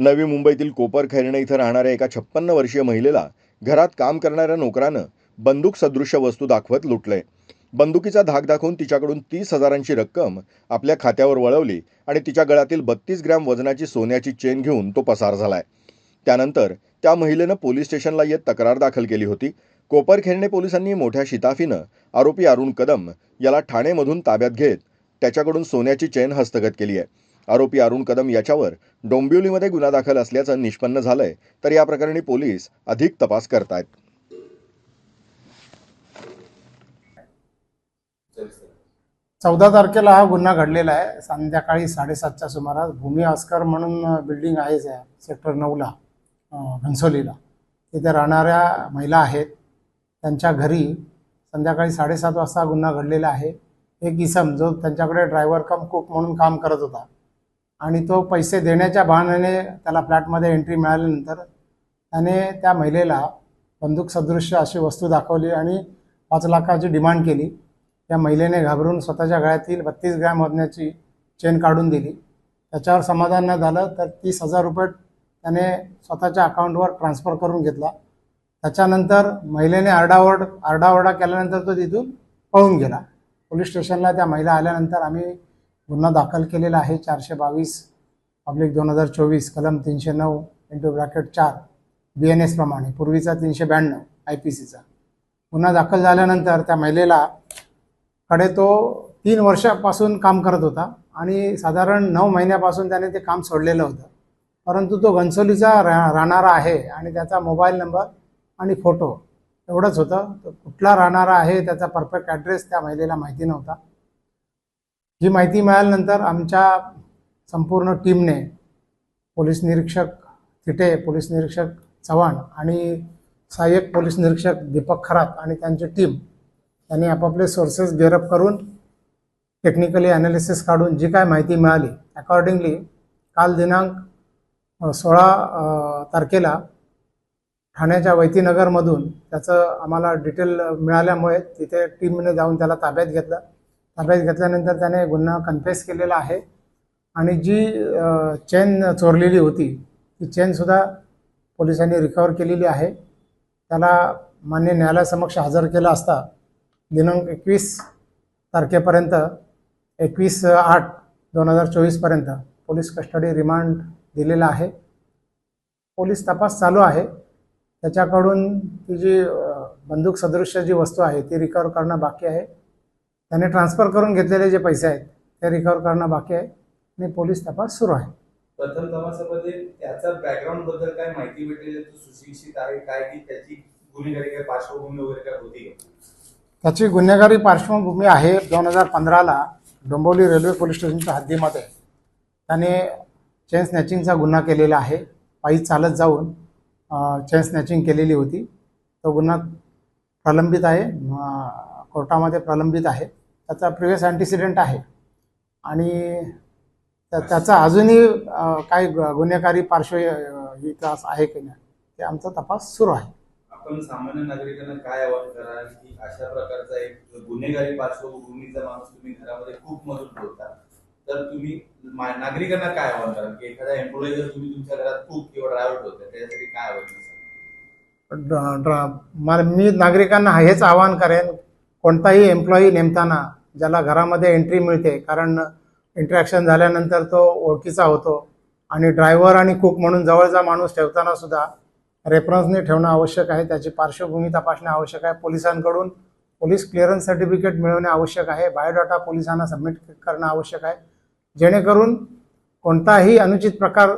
नवी मुंबईतील कोपर खैरणे इथं राहणाऱ्या एका छप्पन्न वर्षीय महिलेला घरात काम करणाऱ्या नोकरानं बंदूक सदृश्य वस्तू दाखवत लुटलंय बंदुकीचा धाक दाखवून तिच्याकडून तीस हजारांची रक्कम आपल्या खात्यावर वळवली आणि तिच्या गळ्यातील बत्तीस ग्रॅम वजनाची सोन्याची चेन घेऊन तो पसार झालाय. त्यानंतर त्या महिलेनं पोलीस स्टेशनला येत तक्रार दाखल केली होती. कोपरखेरणे पोलिसांनी मोठ्या शिताफीनं आरोपी अरुण कदम याला ठाणेमधून ताब्यात घेत त्याच्याकडून सोन्याची चेन हस्तगत केली आहे. आरोपी अरुण कदम याच्यावर डोंबिवलीमध्ये गुन्हा दाखल असल्याचं निष्पन्न झालंय. तर या प्रकरणी पोलीस अधिक तपास करतायत. चौदा तारखेला हा गुन्हा घडलेला आहे. संध्याकाळी साडेसातच्या सुमारास भूमी आस्कर म्हणून बिल्डिंग आहे सेक्टर नऊला घनसोलीला. तिथे राहणाऱ्या महिला आहेत. त्यांच्या घरी संध्याकाळी साडेसात वाजता गुन्हा घडलेला आहे. एक इसम जो त्यांच्याकडे ड्रायव्हर कम कुक म्हणून काम करत होता. आणि तो पैसे देण्याच्या बहाण्याने त्याला फ्लॅटमध्ये एंट्री मिळाल्यानंतर त्याने त्या महिलेला बंदूक सदृश्य अशी वस्तू दाखवली आणि पाच लाखाची डिमांड केली. त्या महिलेने घाबरून स्वतःच्या गळ्यातील बत्तीस ग्रॅम वजनाची चेन काढून दिली. त्याच्यावर समाधान न झालं तर तीस हजार रुपये त्याने स्वतःच्या अकाउंटवर ट्रान्स्फर करून घेतला. त्याच्यानंतर महिलेने आरडाओरड आरडाओरडा केल्यानंतर तो तिथून पळून गेला. पोलीस स्टेशनला त्या महिला आल्यानंतर आम्ही गुन्हा दाखल केलेला आहे. चारशे बावीस पब्लिक दोन हजार चोवीस कलम तीनशे नऊ इंटू ब्रॅकेट चार बी एन एस प्रमाणे. पूर्वीचा तीनशे ब्याण्णव आय पी सीचा गुन्हा दाखल झाल्यानंतर त्या महिलेला कडे तो तीन वर्षापासून काम करत होता आणि साधारण नऊ महिन्यापासून त्याने ते काम सोडलेलं होतं. परंतु तो घनसोलीचा रा राहणारा आहे आणि त्याचा मोबाईल नंबर आणि फोटो एवढंच होतं. तो कुठला राहणारा आहे त्याचा परफेक्ट ॲड्रेस त्या महिलेला माहिती नव्हता. ही माहिती मिळाल्यानंतर आमच्या संपूर्ण टीमने पोलीस निरीक्षक तिटे पोलीस निरीक्षक चव्हाण आणि सहाय्यक पोलीस निरीक्षक दीपक खरात आणि त्यांची टीम त्यांनी आपापले सोर्सेस गेअरअप करून टेक्निकली ॲनालिसिस काढून जी काय माहिती मिळाली अकॉर्डिंगली काल दिनांक सोळा तारखेला ठाण्याच्या वैतीनगरमधून त्याचं आम्हाला डिटेल मिळाल्यामुळे तिथे टीमने जाऊन त्याला ताब्यात घेतलं. ताब्यात घेतल्यानंतर त्याने गुन्हा कन्फेस केलेला आहे. आणि जी चेन चोरलेली होती ती चेनसुद्धा पोलिसांनी रिकवर केलेली आहे. त्याला मान्य न्यायालयासमक्ष हजर केलं असता दिनांक एकवीस तारखेपर्यंत एकवीस आठ दोन हजार चोवीसपर्यंत पोलीस कस्टडी रिमांड दिलेला आहे. पोलीस तपास चालू आहे. त्याच्याकडून ती जी बंदूक सदृश्य जी वस्तू आहे ती रिकवर करणं बाकी आहे. त्याने ट्रान्सफर करून घेतलेले जे पैसे आहेत ते रिकवर करणं बाकी आहे. आणि पोलीस तपास सुरू आहे. प्रथम तपासामध्ये त्याचा बॅकग्राऊंडबद्दल काय माहिती भेटलेली सुशिक्षित आहे काय की त्याची गुन्हेगारी काय पार्श्वभूमी वगैरे काय होती त्याची गुन्हेगारी पार्श्वभूमी आहे दोन हजार पंधराला डोंबिवली रेल्वे पोलीस स्टेशनच्या हद्दीमध्ये. त्याने चेन स्नॅचिंगचा गुन्हा केलेला आहे. पायी चालत जाऊन चेन स्नॅचिंग केलेली होती. तो गुन्हा प्रलंबित आहे कोर्टामध्ये प्रलंबित आहे. त्याचा प्रिव्हियस अँटिसिडेंट आहे. आणि त्या- त्याचा अजूनही काय गु- गुन्हेगारी पार्श्व ही त्रास आहे की नाही ते आमचा तपास सुरू आहे. आपण सामान्य नागरिकांना काय आवाहन कराल की अशा प्रकारचा एक गुन्हेगारी पार्श्वभूमीचा माणूस तुम्ही घरामध्ये खूप मदत ठेवता तर तुम्ही नागरिकांना काय आवाहन कराल? की एखादा एम्प्लॉई जर तुम्ही तुमच्या घरात खूप किंवा ड्रायव्हर ठेवता त्याच्यासाठी काय आवाहन ड्र- मला मी नागरिकांना हेच आवाहन करेन कोणताही एम्प्लॉई नेमताना ज्याला घरामध्ये एंट्री मिळते. कारण इंटरॅक्शन झाल्यानंतर तो ओळखीचा होतो. आणि ड्रायव्हर आणि कुक म्हणून जवळचा माणूस ठेवताना सुद्धा रेफरन्सने ठेवणं आवश्यक आहे. त्याची पार्श्वभूमी तपासणे आवश्यक आहे. पोलिसांकडून पोलीस क्लिअरन्स सर्टिफिकेट मिळवणे आवश्यक आहे. बायोडाटा पोलिसांना सबमिट करणं आवश्यक आहे. जेणेकरून कोणताही अनुचित प्रकार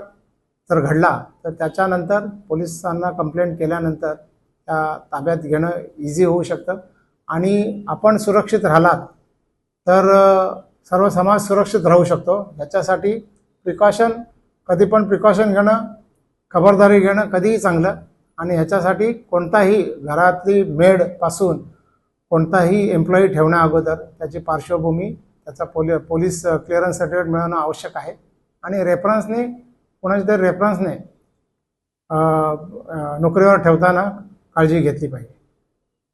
जर घडला तर त्याच्यानंतर पोलिसांना कंप्लेंट केल्यानंतर त्या ताब्यात घेणं इझी होऊ शकतं. आणि आपण सुरक्षित राहिलात तर सर्व समाज सुरक्षित राहू शकतो. याच्यासाठी प्रिकॉशन कधी पण प्रिकॉशन घेणं खबरदारी घेणं कधीही चांगलं. आणि ह्याच्यासाठी कोणताही घरातली मेडपासून कोणताही एम्प्लॉई ठेवण्या अगोदर त्याची पार्श्वभूमी त्याचा पोलि पोलीस क्लिअरन्स सर्टिफिकेट मिळवणं आवश्यक आहे. आणि रेफरन्सने कोणाच्या तरी रेफरन्सने नोकरीवर ठेवताना काळजी घेतली पाहिजे.